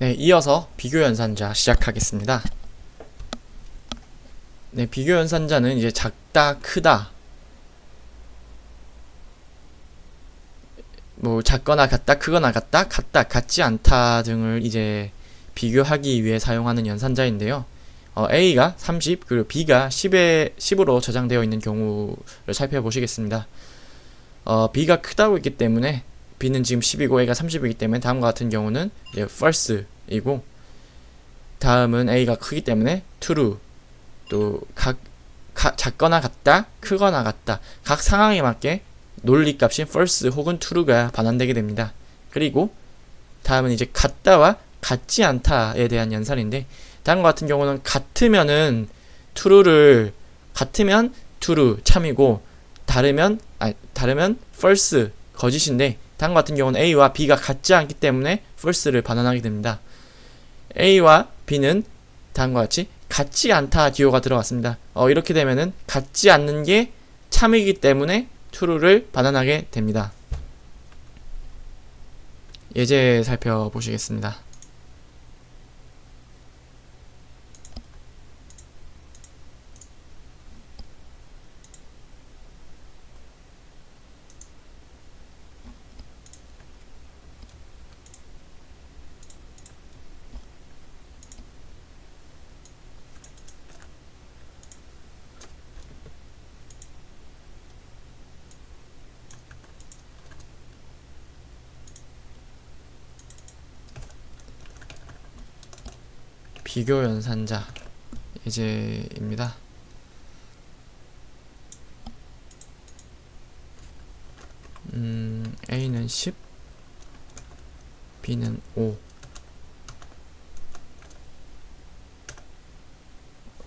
네, 이어서 비교 연산자 시작하겠습니다. 네, 비교 연산자는 이제 작다, 크다, 뭐 작거나 같다, 크거나 같다, 같다, 같지 않다 등을 이제 비교하기 위해 사용하는 연산자인데요. 어, A가 30 그리고 B가 10에 10으로 저장되어 있는 경우를 살펴보시겠습니다. 어, B가 크다고 있기 때문에 B는 지금 10이고 A가 30이기 때문에 다음과 같은 경우는 이제 false이고 다음은 A가 크기 때문에 true 또 각 작거나 같다 크거나 같다 각 상황에 맞게 논리값인 false 혹은 true가 반환되게 됩니다. 그리고 다음은 이제 같다와 같지 않다에 대한 연산인데 다음과 같은 경우는 같으면은 true를 같으면 true 참이고 다르면 아 다르면 false 거짓인데 다음과 같은 경우는 A와 B가 같지 않기 때문에 false를 반환하게 됩니다. A와 B는 다음과 같이 같지 않다 기호가 들어갔습니다. 어, 이렇게 되면은 같지 않는 게 참이기 때문에 true를 반환하게 됩니다. 예제 살펴보시겠습니다. 비교 연산자 예제입니다. 음, A는 10, B는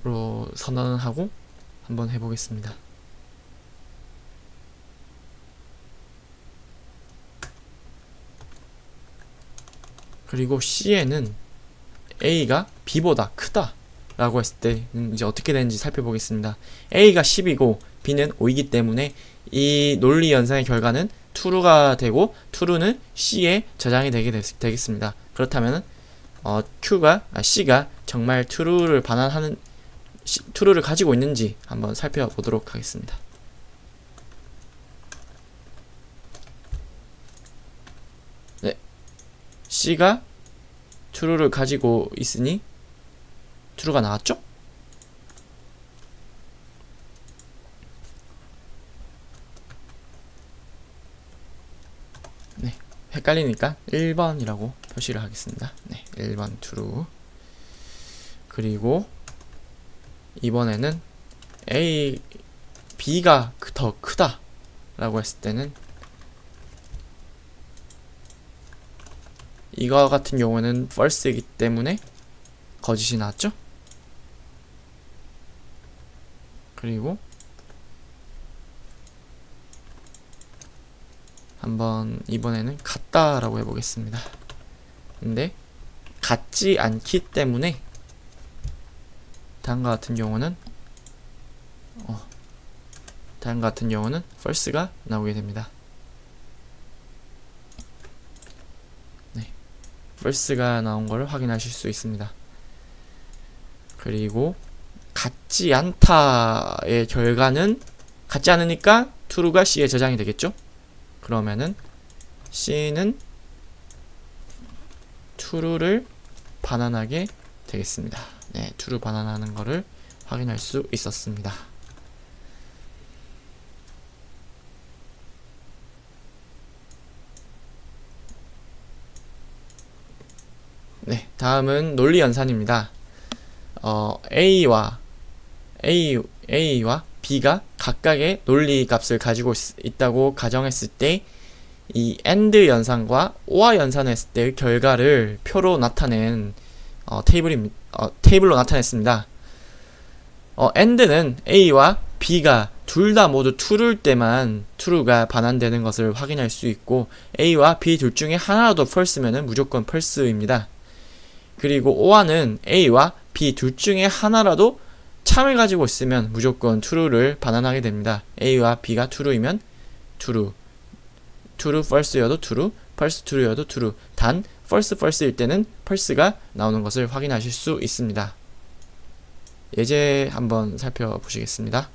5로 선언하고 한번 해보겠습니다. 그리고 C에는 A가 B보다 크다 라고 했을 때는 이제 어떻게 되는지 살펴보겠습니다. A가 10이고 B는 5이기 때문에 이 논리 연산의 결과는 true가 되고 true는 C에 저장이 되게 됐, 되겠습니다. 그렇다면 어, Q가 아, C가 정말 true를 반환하는 시, true를 가지고 있는지 한번 살펴보도록 하겠습니다. 네, C가 true를 가지고 있으니 true가 나왔죠? 네, 헷갈리니까 1번이라고 표시를 하겠습니다. 네, 1번 true. 그리고 이번에는 A, B가 더 크다 라고 했을 때는 이거 같은 경우는 false이기 때문에 거짓이 나왔죠? 그리고 한번 이번에는 같다라고 해보겠습니다. 근데 같지 않기 때문에 다음과 같은 경우는 어, 다음과 같은 경우는 false가 나오게 됩니다. False가 나온 걸 확인하실 수 있습니다. 그리고 같지 않다의 결과는 같지 않으니까 true가 C에 저장이 되겠죠? 그러면은 C는 true를 반환하게 되겠습니다. 네, true 반환하는 거를 확인할 수 있었습니다. 네, 다음은 논리 연산입니다. 어, A와 A, A와 B가 각각의 논리 값을 가지고 있, 다고 가정했을 때 이 AND 연산과 OR 연산했을 때의 결과를 표로 나타낸 어, 테이블입니다. 어, 테이블로 나타냈습니다. 어, AND는 A와 B가 둘 다 모두 true일 때만 true가 반환되는 것을 확인할 수 있고 A와 B 둘 중에 하나라도 false면은 무조건 false입니다. 그리고 오화는 A와 B 둘 중에 하나라도 참을 가지고 있으면 무조건 true를 반환하게 됩니다. A와 B가 true이면 true, true false여도 true, false true여도 true. 단 false false일 때는 펄스가 나오는 것을 확인하실 수 있습니다. 예제 한번 살펴보시겠습니다.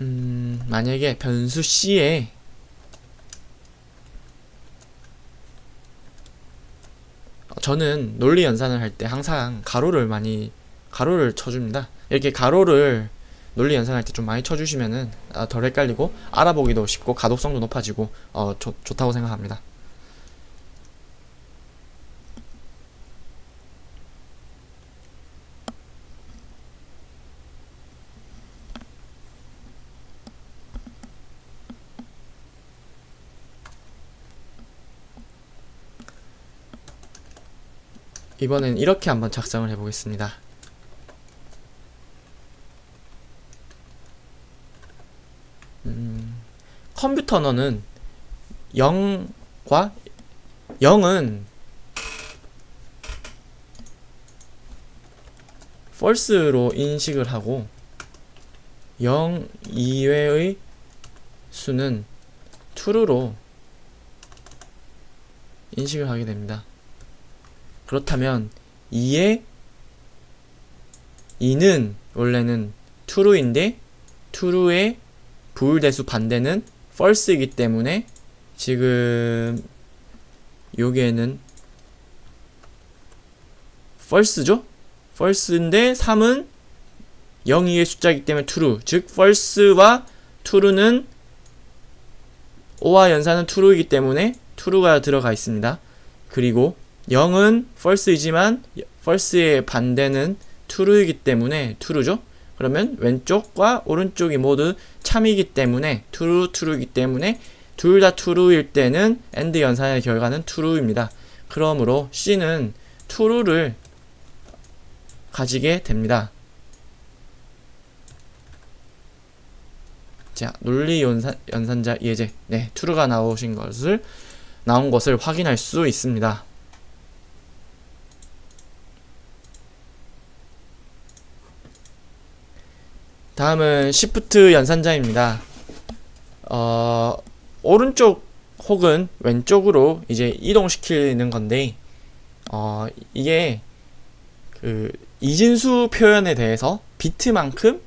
음, 만약에 변수 C에 어, 저는 논리 연산을 할 때 항상 가로를 많이 가로를 쳐줍니다. 이렇게 가로를 논리 연산할 때 좀 많이 쳐주시면은 아, 덜 헷갈리고 알아보기도 쉽고 가독성도 높아지고 어, 좋, 좋다고 생각합니다. 이번엔 이렇게 한번 작성을 해보겠습니다. 음, 컴퓨터 너는 0과 0은 false로 인식을 하고 0 이외의 수는 true로 인식을 하게 됩니다. 그렇다면 2의 2는 원래는 true인데 true의 부율대수 반대는 false이기 때문에 지금 여기에는 false죠? false인데 3은 0 이의 숫자이기 때문에 true 즉 false와 true는 O와 연산은 true이기 때문에 true가 들어가 있습니다. 그리고 0은 false이지만 false의 반대는 true이기 때문에 true죠. 그러면 왼쪽과 오른쪽이 모두 참이기 때문에 true, true이기 때문에 둘 다 true일 때는 and 연산의 결과는 true입니다. 그러므로 C는 true를 가지게 됩니다. 자, 논리 연산, 연산자 예제. 네, true가 나오신 것을 나온 것을 확인할 수 있습니다. 다음은 시프트 연산자입니다. 어, 오른쪽 혹은 왼쪽으로 이제 이동시키는 건데, 어, 이게 그 이진수 표현에 대해서 비트만큼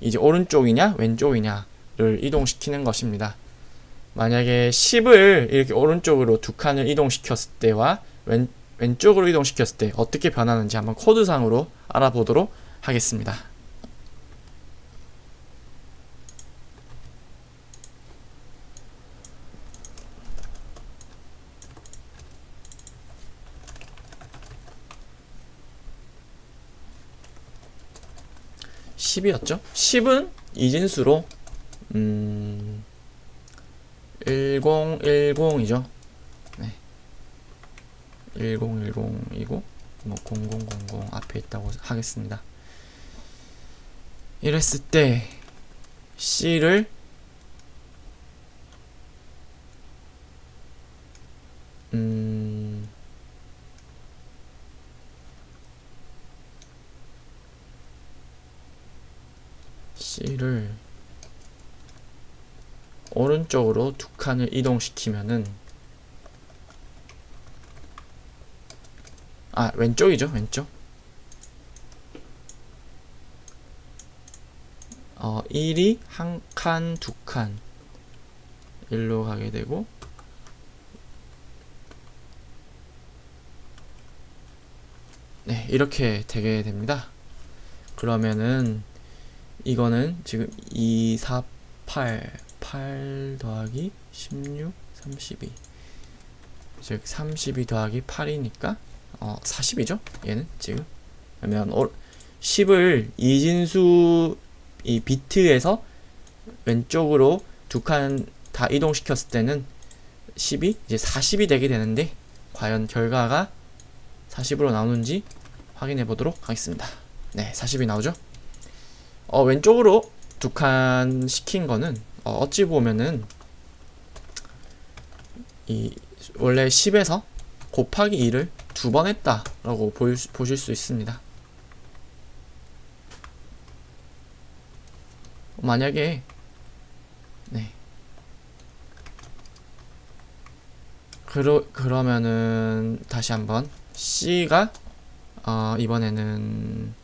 이제 오른쪽이냐 왼쪽이냐를 이동시키는 것입니다. 만약에 10을 이렇게 오른쪽으로 두 칸을 이동시켰을 때와 왼, 왼쪽으로 이동시켰을 때 어떻게 변하는지 한번 코드상으로 알아보도록 하겠습니다. 10이었죠? 10은 이진수로 음 1010이죠. 네. 1010이고 뭐 0000 앞에 있다고 하겠습니다. 이랬을 때 C를 음 C를 오른쪽으로 두 칸을 이동시키면은 아 왼쪽이죠 왼쪽? 어 1이 한 칸, 두 칸 일로 가게 되고 네 이렇게 되게 됩니다. 그러면은 이거는 지금 2, 4, 8, 8 더하기 16, 32. 즉, 32 더하기 8이니까, 어, 40이죠? 얘는 지금. 그러면, 10을 이진수, 이 비트에서 왼쪽으로 두 칸 다 이동시켰을 때는 10이 이제 40이 되게 되는데, 과연 결과가 40으로 나오는지 확인해 보도록 하겠습니다. 네, 40이 나오죠? 어, 왼쪽으로 두 칸 시킨 거는 어, 어찌 보면은 이 원래 10에서 곱하기 2를 두 번 했다라고 볼 수- 보실 수 있습니다. 만약에 네 그러 그러면은 다시 한번 C가 어 이번에는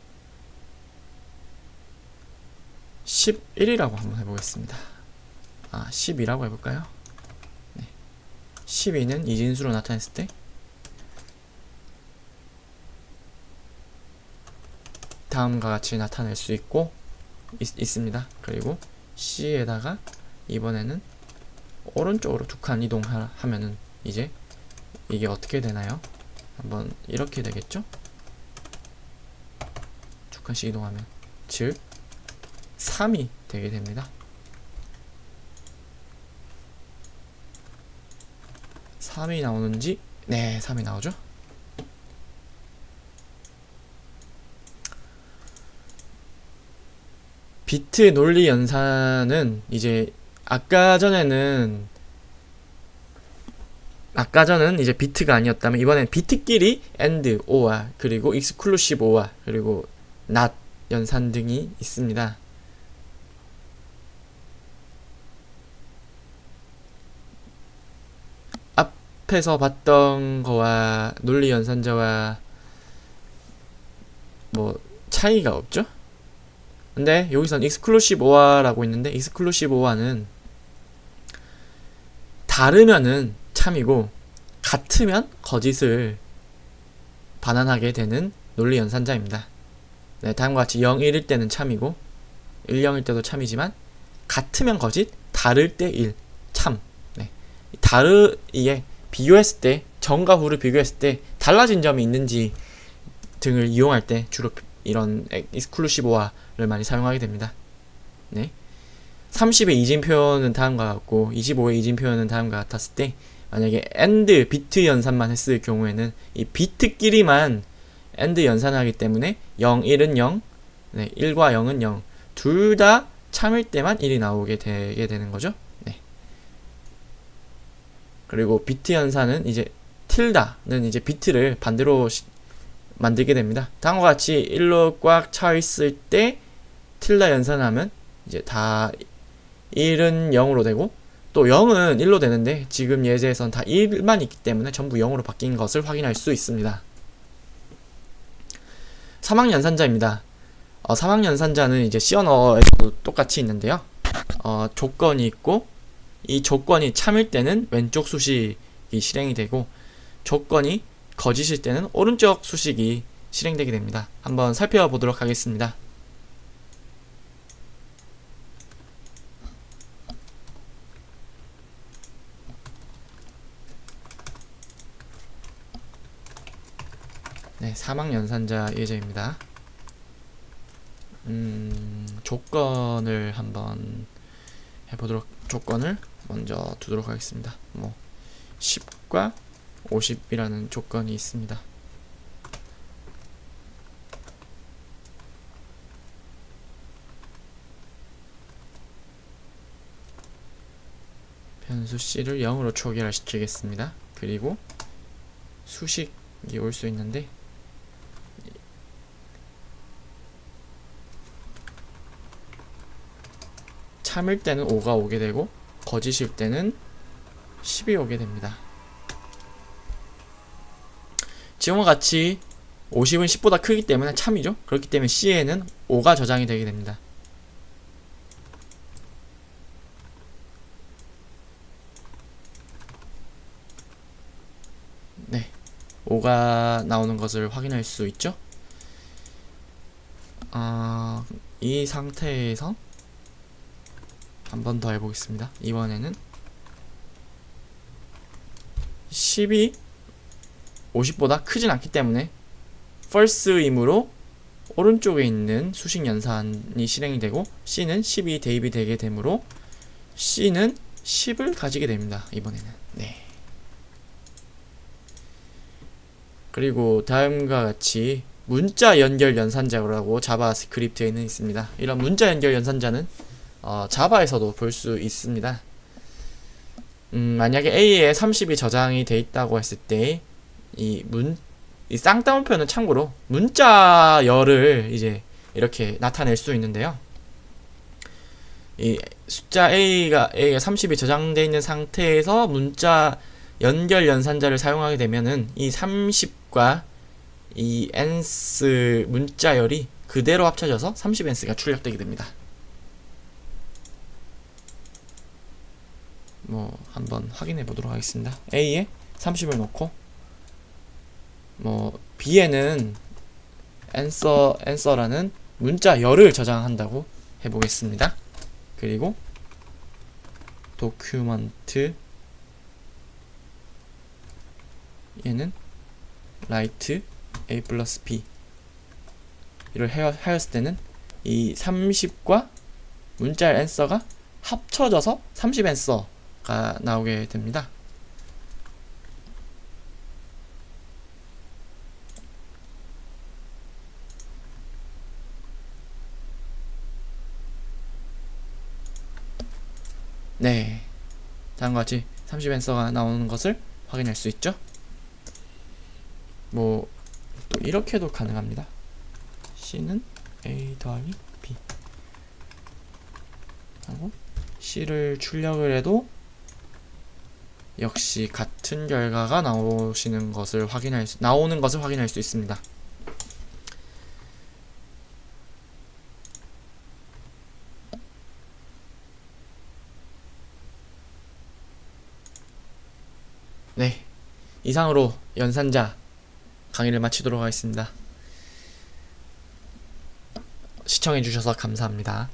11이라고 한번 해보겠습니다. 아 10이라고 해볼까요? 네 12는 이진수로 나타냈을 때 다음과 같이 나타낼 수 있고 있, 있습니다. 그리고 C에다가 이번에는 오른쪽으로 두 칸 이동하면은 이제 이게 어떻게 되나요? 한번 이렇게 되겠죠? 두 칸씩 이동하면 즉 3이 되게 됩니다. 3이 나오는지 네 3이 나오죠? 비트 논리 연산은 이제 아까 전에는 아까 전은 이제 비트가 아니었다면 이번엔 비트끼리 AND, OR 그리고 exclusive OR 그리고 not 연산 등이 있습니다. 앞에서 봤던 거와 논리 연산자와 뭐 차이가 없죠? 근데 여기선 exclusive OR라고 있는데 exclusive OR는 다르면은 참이고 같으면 거짓을 반환하게 되는 논리 연산자입니다. 네, 다음과 같이 0, 1일 때는 참이고 1, 0일 때도 참이지만 같으면 거짓, 다를 때 1, 참. 네. 다르 이게 비교했을 때 전과 후를 비교했을 때 달라진 점이 있는지 등을 이용할 때 주로 이런 익스클루시브화를 많이 사용하게 됩니다. 네. 30의 이진 표현은 다음과 같고 25의 이진 표현은 다음과 같았을 때 만약에 AND 비트 연산만 했을 경우에는 이 비트끼리만 AND 연산하기 때문에 0, 1은 0, 네, 1과 0은 0. 둘 다 참일 때만 1이 나오게 되게 되는 거죠. 네. 그리고 비트 연산은 이제 틸다는 이제 비트를 반대로 시- 만들게 됩니다. 다음과 같이 1로 꽉 차 있을 때 틸다 연산하면 이제 다 1은 0으로 되고 또 0은 1로 되는데 지금 예제에선 다 1만 있기 때문에 전부 0으로 바뀐 것을 확인할 수 있습니다. 사막 연산자입니다. 어, 사막 연산자는 이제 C 언어에도 똑같이 있는데요. 어, 조건이 있고 이 조건이 참일 때는 왼쪽 수식이 실행이 되고 조건이 거짓일 때는 오른쪽 수식이 실행되게 됩니다. 한번 살펴보도록 하겠습니다. 네, 사막 연산자 예제입니다. 음, 조건을 한번 해보도록 조건을 먼저 두도록 하겠습니다. 뭐 10과 50이라는 조건이 있습니다. 변수 c를 0으로 초기화 시키겠습니다. 그리고 수식이 올 수 있는데 참일 때는 5가 오게 되고 거짓일 때는 10이 오게 됩니다. 지금과 같이 50은 10보다 크기 때문에 참이죠. 그렇기 때문에 C에는 5가 저장이 되게 됩니다. 네. 5가 나오는 것을 확인할 수 있죠. 아, 이 상태에서 한 번 더 해보겠습니다. 이번에는 10이 50보다 크진 않기 때문에 false이므로 오른쪽에 있는 수식 연산이 실행이 되고 C는 10이 대입이 되게 되므로 C는 10을 가지게 됩니다. 이번에는 네. 그리고 다음과 같이 문자 연결 연산자라고 자바스크립트에는 있습니다. 이런 문자 연결 연산자는 어, 자바에서도 볼 수 있습니다. 음, 만약에 A에 30이 저장이 돼 있다고 했을 때 이 문, 이 쌍따옴표는 참고로 문자열을 이제 이렇게 나타낼 수 있는데요. 이 숫자 A가 A가 30이 저장되어 있는 상태에서 문자 연결 연산자를 사용하게 되면은 이 30과 이 n스 문자열이 그대로 합쳐져서 30n스가 출력되게 됩니다. 뭐 한번 확인해 보도록 하겠습니다. A에 30을 넣고 뭐 B에는 answer answer라는 문자 열을 저장한다고 해 보겠습니다. 그리고 도큐먼트 얘는 write a 플러스 b 이를 해- 하였을 때는 이 30과 문자 앤서가 합쳐져서 30 앤서 가 나오게 됩니다. 네. 다음과 같이 30 앤서가 나오는 것을 확인할 수 있죠. 뭐, 또 이렇게도 가능합니다. C는 A 더하기 B. 하고, C를 출력을 해도 역시 같은 결과가 나오시는 것을 확인할 수, 나오는 것을 확인할 수 있습니다. 네. 이상으로 연산자 강의를 마치도록 하겠습니다. 시청해주셔서 감사합니다.